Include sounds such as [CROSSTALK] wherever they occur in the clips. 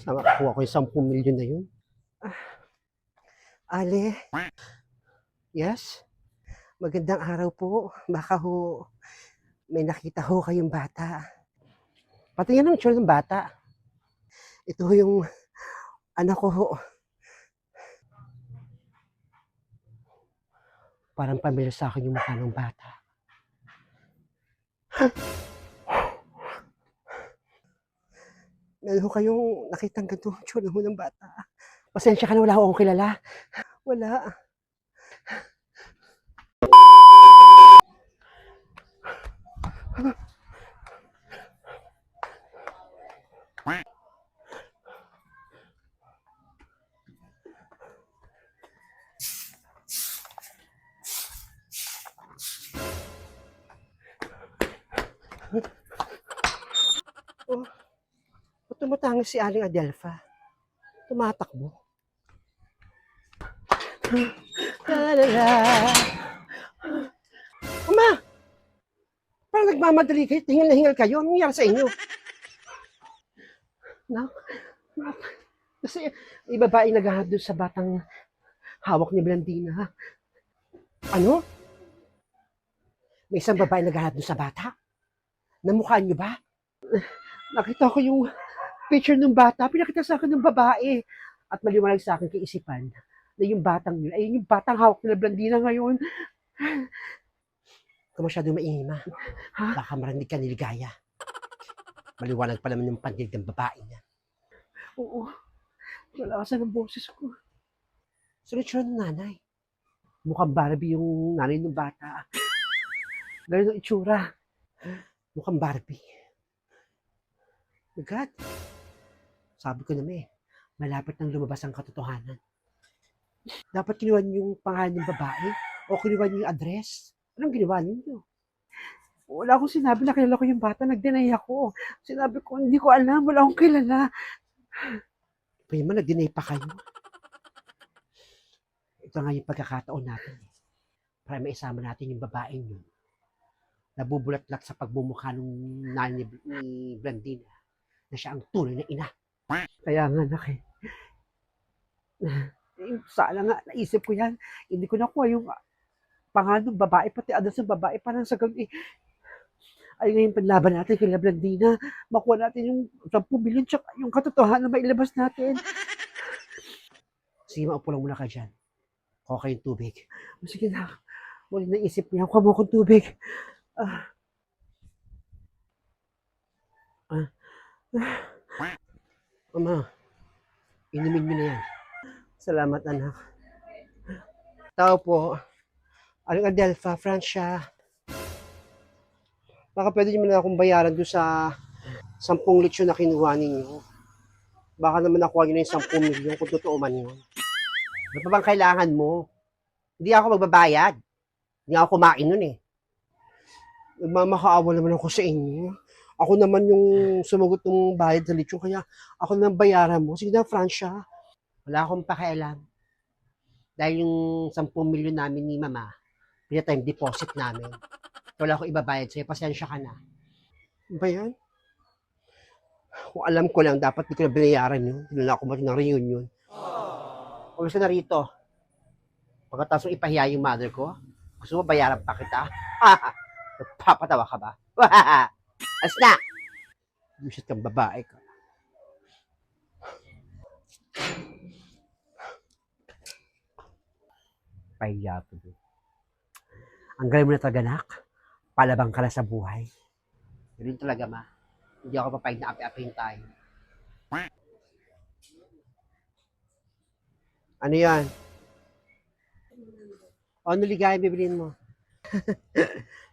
Sana makuha ko yung 10 milyon na yun. Ah, Ale? Yes? Magandang araw po. Baka ho, may nakita ho kayong bata. Patingin ng tsura ng bata. Ito ho yung anak ko ho. Parang pamilyar sa akin yung mukha ng bata. Meron kayong nakitang ganito tsura ho ng bata. Pasensya ka na, wala akong kilala. Wala. Oh, ba't tumatangis si Aling Adelpha? Tumatakbo. La-la-la. Ama! Parang nagmamadali kayo, hingal na hingal kayo. Anong nangyari sa inyo? Nak? Kasi may babae naghahanap doon sa batang hawak ni Blandina. Ano? May isang babae naghahanap doon sa bata? Namukhaan niyo ba? nakita ko yung picture ng bata, pinakita sa akin ng babae. At maliwanag sa akin kaisipan na yung batang yun, ay yung batang hawak nila Blandina ngayon. Kung masyadong maingay ma, baka marinig ka niligaya. Maliwanag pa naman yung pandinig ng babae niya. Oo, malakasan ang boses ko. Sunod siya ng nanay. Mukhang Barbie yung nanay ng bata. Ganun ang itsura. Mukhang Barbie. My God. Sabi ko naman eh, malapit nang lumabas ang katotohanan. Dapat kinuha niyo yung pangalan ng babae o kinuha niyo yung address. Anong ginawa niyo? Wala akong sinabi na kilala ko yung bata. Nag-deny ako. Sinabi ko, hindi ko alam. Wala akong kilala. Pwede man, nag-deny pa kayo. Ito nga yung pagkakataon natin. Para maisama natin yung babaeng yun. Nabubulat-lat sa pagmumukha ng nanay ni Blandina na siya ang tunay na ina. Kaya nga, nak eh. Sana nga, naisip ko yan. Hindi ko nakuha yung pangalan ng babae, pati adas ng babae, parang sa eh. Ay ngayon panlaban natin kay Blandina, makuha natin yung 10 billion, tsaka yung katotohanan na mailabas natin. Sige, maupo lang muna ka dyan. Kuha kayong tubig. Sige na. Muli naisip niya, kuha mo akong tubig. Ah. Ah. Ah. Ama, inumin mo na yan. Salamat, anak. Tao po. Aling Adelpha, Francia. Baka pwede niyo na akong bayaran doon sa 10 litsyon na kinuha ninyo. Baka naman nakuha niyo na yung 10 milyon kung totoo man yun. Ano pa bang kailangan mo? Hindi ako magbabayad. Hindi ako kumain nun eh. Nagmamakaawa naman ako sa inyo. Ako naman yung sumagot ng bayad sa litsyon, kaya ako naman bayaran mo. Sige na, Francia. Wala akong pakialam. Dahil yung 10 milyon namin ni Mama, pinatime deposit namin. Wala akong ibabayad sa'yo. Pasensya ka na. Ano Ba yan? Kung alam ko lang, dapat di ko na binayaran yun. Hindi na ako mag ng reunion. Kung gusto na rito, pagkatapos mo ipahiya yung mother ko, gusto mo bayaran pa kita? [LAUGHS] Papatawa ka ba? [LAUGHS] As na! Busit kang babae ka. Pahiya to do. Ang galing mo na talaga, anak. Palabang ka na sa buhay. Ganun talaga, ma. Hindi ako papayag na api-apihin tayo. Ano yan? Ano ligaya bibilin mo? [LAUGHS]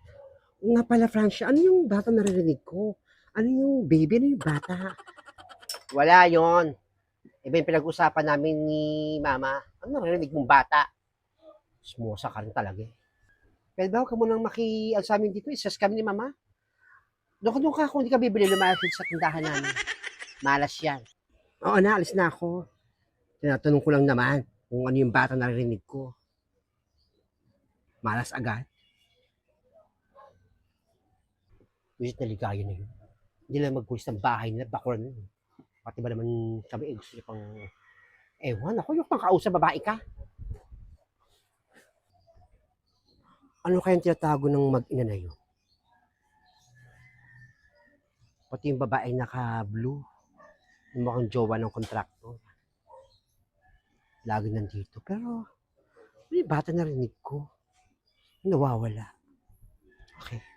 Nga pala, Francia, ano yung bata naririnig ko? Ano yung baby? Ano yung bata? Wala yon. Iba yung pinag-usapan namin ni Mama. Ano naririnig mong bata? Smosa ka rin talaga eh. Pwede ba ka munang maki sa amin dito? Isas kami ni Mama? Doon ka doon ka kung hindi ka bibili lumayas sa tindahan namin. Malas yan. Oo na, alis na ako. Tinatanong ko lang naman kung ano yung bata naririnig ko. Malas agad. Visit na ligaya na yun. Hindi lang magpulis ng bahay nila, bakuran yun. Pati ba naman kami eh, gusto niyo pang... Ewan, ako yung pang kausap babae ka. Ano kayang tinatago ng mag-ina na yun? Pati yung babae naka-blue. Yung mukhang jowa ng kontrakto. Lagi nandito. Pero, may bata narinig ko. Nawawala. Okay.